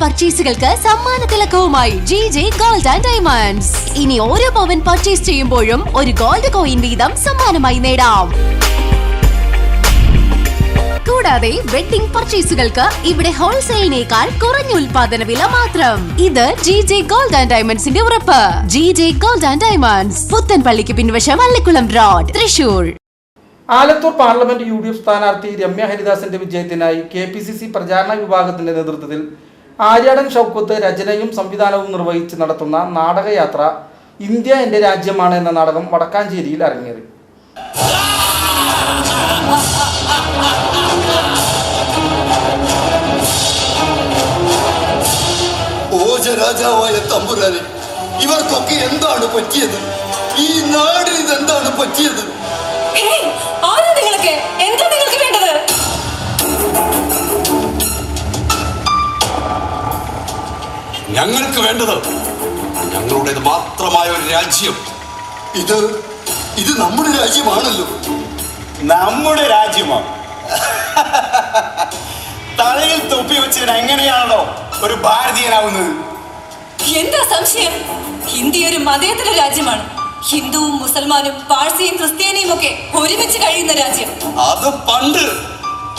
പർച്ചേസുകൾക്ക് സമ്മാന തിലക്കവുമായി G J gold and diamonds ഇനി ഓരോ പവൻ പർച്ചേസ് ചെയ്യുമ്പോഴും ഒരു ഗോൾഡ് കോയിൻ വീതം സമ്മാനമായി നേടാം. കൂടാതെ വെഡിംഗ് പർച്ചേസുകൾക്ക് ഇവിടെ ഹോൾസെയിലിനേക്കാൾ കുറഞ്ഞ ഉൽപാദന വില മാത്രം. ഇത് ജി ജെ ഗോൾഡ് ആൻഡ് ഡയമണ്ട്സിന്റെ ഉറപ്പ്. G J gold and diamonds പുത്തൻപള്ളിക്ക് പിൻവശം അള്ളിക്കുളം road Thrissur. Alathur parliament U D F സ്ഥാനാർത്ഥി രമ്യ ഹരിദാസിന്റെ വിജയത്തിനായി കെ പി സി സി പ്രചാരണ വിഭാഗത്തിന്റെ നേതൃത്വത്തിൽ ആര്യാടൻ ഷൗക്കത്ത് രചനയും സംവിധാനവും നിർവഹിച്ച് നടത്തുന്ന നാടകയാത്ര ഇന്ത്യ എന്റെ രാജ്യമാണ് എന്ന നാടകം വടക്കാഞ്ചേരിയിൽ അരങ്ങേറി. രാജാവായ തമ്പുരാനെ ഇവർക്കൊക്കെ എന്താണ് പറ്റിയത്? ഈ നാടിന് ഇതെന്താണ് പറ്റിയത്? ഞങ്ങൾക്ക് വേണ്ടത് ഞങ്ങളുടേത് മാത്രമായ ഒരു രാജ്യം. ഇത് ഇത് നമ്മുടെ രാജ്യമാണല്ലോ. നമ്മുടെ രാജ്യമോ. തലയിൽ തൊപ്പി വെച്ചതിന് എങ്ങനെയാണോ ഒരു ഭാരതീയനാവുന്നത്? എന്താ സംശയം? ഹിന്ദി ഒരു മതേതര രാജ്യമാണ്. ഹിന്ദുവും മുസൽമാനും പാഴ്സിയും ക്രിസ്ത്യാനിയും ഒക്കെ ഒരുമിച്ച് കഴിയുന്ന രാജ്യം. അത് പണ്ട്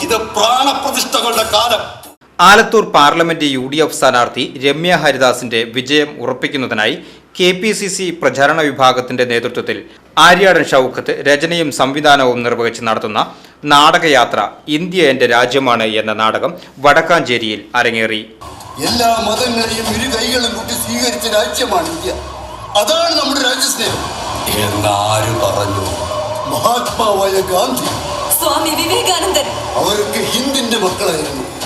ഇത് പ്രാണപ്രതിഷ്ഠകളുടെ കാലം. Alathur parliament U D F സ്ഥാനാർത്ഥി രമ്യ ഹരിദാസിന്റെ വിജയം ഉറപ്പിക്കുന്നതിനായി കെ പി സി സി പ്രചാരണ വിഭാഗത്തിന്റെ നേതൃത്വത്തിൽ ആര്യാടൻ ഷൗക്കത്ത് രചനയും സംവിധാനവും നിർവഹിച്ച് നടത്തുന്ന നാടകയാത്ര ഇന്ത്യ എന്റെ രാജ്യമാണ് എന്ന നാടകം വടക്കാഞ്ചേരിയിൽ അരങ്ങേറി. എല്ലാ മതങ്ങളെയും ഇരു കൈകളും കൂട്ടി സ്വീകരിച്ച രാജ്യമാണ് ഇന്ത്യ. അതാണ് നമ്മുടെ രാജ്യസ്നേഹം. എന്നാര് പറഞ്ഞു? മഹാത്മാവായ ഗാന്ധി. സ്വാമി വിവേകാനന്ദൻ. അവരൊക്കെ ഹിന്ദിന്റെ മക്കളായിരുന്നു.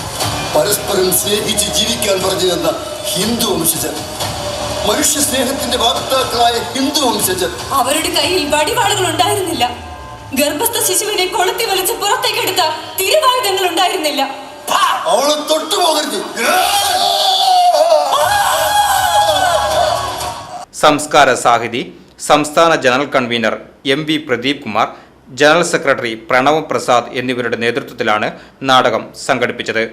പരസ്പരം സ്നേഹിച്ച് ജീവിക്കാൻ പറഞ്ഞു തന്ന ഹിന്ദു വംശജർ മനുഷ്യ സ്നേഹത്തിന്റെ വാക്താക്കളായ ഹിന്ദു വംശജർ അവരുടെ കയ്യിൽ വടിവാളുകൾ ഉണ്ടായിരുന്നില്ല. ഗർഭസ്ഥ ശിശുവിനെ കൊളുത്തി വലിച്ച് പുറത്തേക്കെടുത്ത തിരുവായുധങ്ങൾ ഉണ്ടായിരുന്നില്ല. അവളെ തൊട്ടുപോകരുത് സംസ്കാര സാഹിതി സംസ്ഥാന general convener M V Pradeep Kumar general secretary Pranav Prasad എന്നിവരുടെ നേതൃത്വത്തിലാണ് നാടകം സംഘടിപ്പിച്ചത്.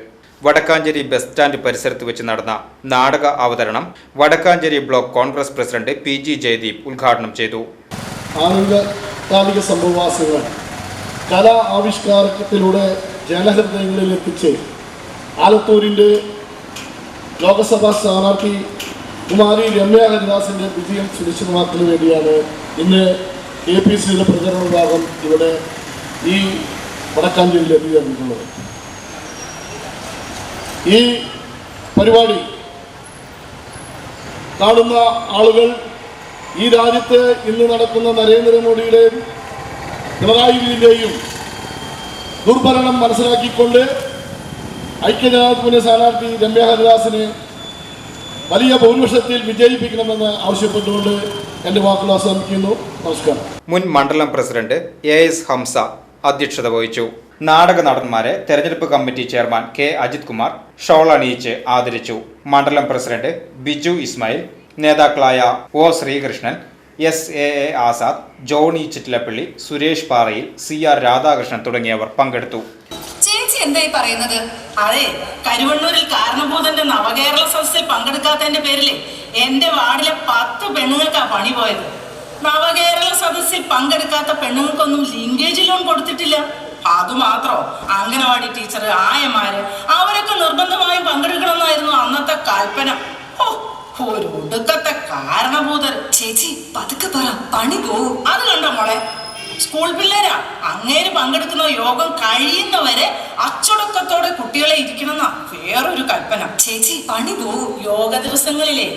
വടക്കാഞ്ചേരി ബസ് സ്റ്റാൻഡ് പരിസരത്ത് വെച്ച് നടന്ന നാടക അവതരണം Wadakkanchery block Congress president P G Jayadeep ഉദ്ഘാടനം ചെയ്തു. ആവിഷ്കാരത്തിലൂടെ ജനഹൃദയങ്ങളിൽ എത്തിച്ച് ആലത്തൂരിന്റെ ലോകസഭാ സ്ഥാനാർത്ഥി കുമാരി രമ്യ ഹരിദാസിന്റെ വിജയം സുനിശ്ചിതമാക്കുന്നതിന് വേണ്ടിയാണ് ഇന്ന് കെ പി സിയുടെ പ്രചരണ വിഭാഗം ഇവിടെ ഈ വടക്കാഞ്ചേരിയിൽ എത്തിച്ചേർന്നിട്ടുള്ളത്. ഈ പരിപാടി കാണുന്ന ആളുകൾ ഈ രാജ്യത്ത് ഇന്ന് നടക്കുന്ന നരേന്ദ്രമോദിയുടെയും പിണറായി വിജയന്റെയും ദുർഭരണം മനസ്സിലാക്കിക്കൊണ്ട് ഐക്യജനാധിപത്യ സ്ഥാനാർത്ഥി രമ്യ ഹരിദാസിനെ വലിയ ഭൂരിപക്ഷത്തിൽ വിജയിപ്പിക്കണമെന്ന് ആവശ്യപ്പെട്ടുകൊണ്ട് എന്റെ വാക്കുകൾ അവസാനിക്കുന്നു നമസ്കാരം. മുൻ മണ്ഡലം പ്രസിഡന്റ് എ എസ് ഹംസ അധ്യക്ഷത വഹിച്ചു. നാടക നടന്മാരെ തെരഞ്ഞെടുപ്പ് committee chairman K Ajith Kumar shawl അണിയിച്ച് ആദരിച്ചു. മണ്ഡലം പ്രസിഡന്റ് ബിജു ഇസ്മായിൽ നേതാക്കളായ O Sreekrishnan S A A Azad Johnny Chittilappally Suresh Parayil C R Radhakrishnan തുടങ്ങിയവർ പങ്കെടുത്തു. ചേച്ചി എന്തായി പറയുന്നത്? അതെ കരുവണ്ണൂരിൽ കാരണഭൂതന്റെ നവകേരള സദസ്സിൽ പങ്കെടുക്കാത്തതിന്റെ പേരിൽ എന്റെ വാർഡിലെ പത്ത് പെണ്ണുങ്ങൾക്കാ പണി പോയത്. നവകേരള സദസ്സിൽ പങ്കെടുക്കാത്ത പെണ്ണുങ്ങൾക്കൊന്നും ലിങ്കേജ് ലോൺ കൊടുത്തിട്ടില്ല. അതുമാത്രോ? അംഗനവാടി ടീച്ചർ ആയമാര് അവരൊക്കെ നിർബന്ധമായും പങ്കെടുക്കണമെന്നായിരുന്നു അന്നത്തെ കൽപ്പന. ഓ കാരണഭൂതർ ചേച്ചി പതുക്കെ പറ പണി പോവും അത് കണ്ടോ മോളെ? സ്കൂൾ പിള്ളേരാ അങ്ങേര് പങ്കെടുക്കുന്ന യോഗം കഴിയുന്നവരെ അച്ചടക്കത്തോടെ കുട്ടികളെ ഇരിക്കണമെന്ന വേറൊരു കൽപ്പന. ചേച്ചി പണി പോവും യോഗ ദിവസങ്ങളിലെ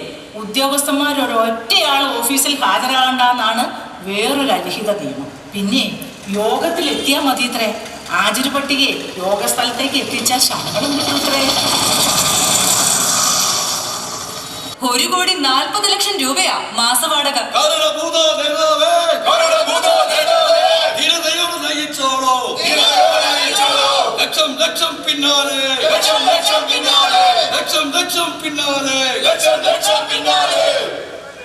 ഉദ്യോഗസ്ഥന്മാരൊരൊറ്റയാൾ ഓഫീസിൽ ഹാജരാകണ്ടെന്നാണ് വേറൊരു അലിഹിത നിയമം. പിന്നെ യോഗത്തിൽ എത്തിയാൽ മതി ഇത്രേ ആചാര പട്ടികയെ യോഗ സ്ഥലത്തേക്ക് എത്തിച്ചാൽ ശമ്പളം കിട്ടൂത്രേ ഒരു കോടി നാൽപ്പത് ലക്ഷം രൂപയാ മാസവാടക. ലക്ഷം ലക്ഷം പിന്നാലെ. ലക്ഷം ലക്ഷം പിന്നാലെ. ലക്ഷം ലക്ഷം പിന്നാലെ. ലക്ഷം ലക്ഷം പിന്നാലെ.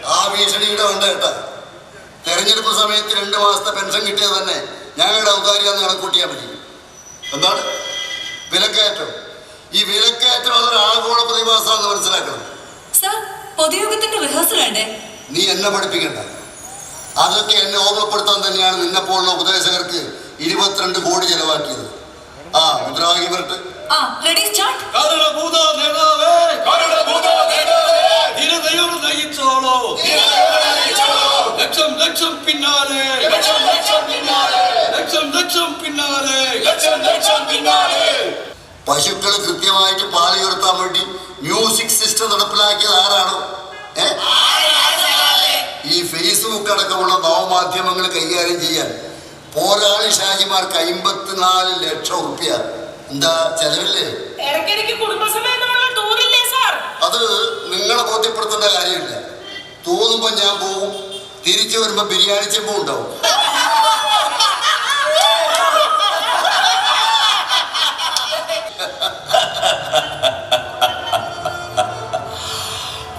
ആ ഭീഷണിയുടെ ഉണ്ട് കേട്ടോ. തെരഞ്ഞെടുപ്പ് സമയത്ത് രണ്ട് മാസത്തെ പെൻഷൻ കിട്ടിയത് തന്നെ ഞങ്ങളുടെ ഔദാര്യാന്ന് കണക്കൂട്ടിയാൽ മതി. എന്താണ്? വിലക്കയറ്റം. ഈ വിലക്കയറ്റം അതൊരു ആഗോള പ്രതിഭാസമാണെന്ന് പൊതുയോഗത്തിന്റെ റിഹേഴ്സൽ വേണ്ടേ? നീ എന്നെ പഠിപ്പിക്കണ്ട. അതൊക്കെ എന്നെ ഓർമ്മപ്പെടുത്താൻ തന്നെയാണ് നിന്നെ പോലുള്ള ഉപദേശകർക്ക് ഇരുപത്തിരണ്ട് കോടി ചെലവാക്കിയത്. ആ മുദ്രാവാക്യം വരട്ടെ. പശുക്കൾ കൃത്യമായിട്ട് പാൽ ഉയർത്താൻ വേണ്ടി മ്യൂസിക് സിസ്റ്റം നടപ്പിലാക്കിയത് ആരാണോ? ഈ ഫേസ്ബുക്ക് അടക്കമുള്ള നവമാധ്യമങ്ങൾ കൈകാര്യം ചെയ്യാൻ പോരാളി ഷാജിമാർക്ക് അമ്പത്തിനാല് ലക്ഷം റുപ്യ. എന്താ ചെലവില്ലേ? അത് നിങ്ങളെ ബോധ്യപ്പെടുത്തേണ്ട കാര്യമില്ല. തോന്നുമ്പോ ഞാൻ പോവും. തിരിച്ചു വരുമ്പോ ബിരിയാണി ചെമ്പും ഉണ്ടാവും.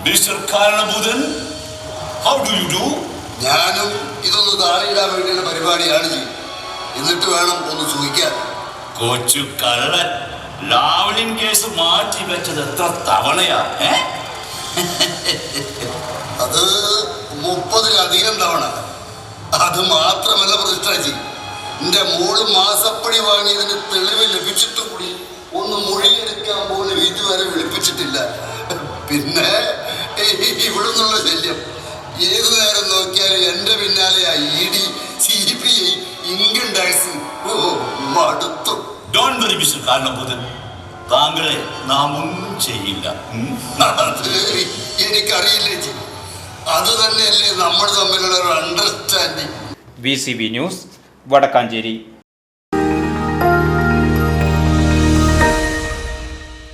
മിസ്റ്റർ കാരണഭൂതൻ ഹൗ ഡു യു ഡു ഞാനും ഇതൊന്ന് താഴെയിടാൻ വേണ്ടിയുള്ള പരിപാടിയാണ് ജി. എന്നിട്ട് വേണം ഒന്ന് സൂഹിക്കാൻ. കൊച്ചു കള്ളൻ. ലാവ്ലിൻ കേസ് മാറ്റി വെച്ചത് എത്ര തവണയാ? അത് മുപ്പതിലധികം തവണ. അത് മാത്രമല്ല പ്രതിഷ്ഠാജി എന്റെ മോൾ മാസപ്പടി വാങ്ങിയതിന് തെളിവ് ലഭിച്ചിട്ട് കൂടി ഒന്ന് മൊഴിയെടുക്കാൻ പോലും ഇതുവരെ വിളിപ്പിച്ചിട്ടില്ല. പിന്നെ ഇവിടുന്നുള്ള ശല്യം. ഏത് നേരം നോക്കിയാലും എന്റെ പിന്നാലെ E D C P I income tax. ഓ മടുത്തു. Don't worry, മിസ്റ്റർ കാരണഭൂതൻ താങ്കളെ നാം ഒന്നും ചെയ്യില്ല. എനിക്കറിയില്ല അത് തന്നെയല്ലേ നമ്മൾ തമ്മിലുള്ള ഒരു understanding V C B news Wadakkanchery.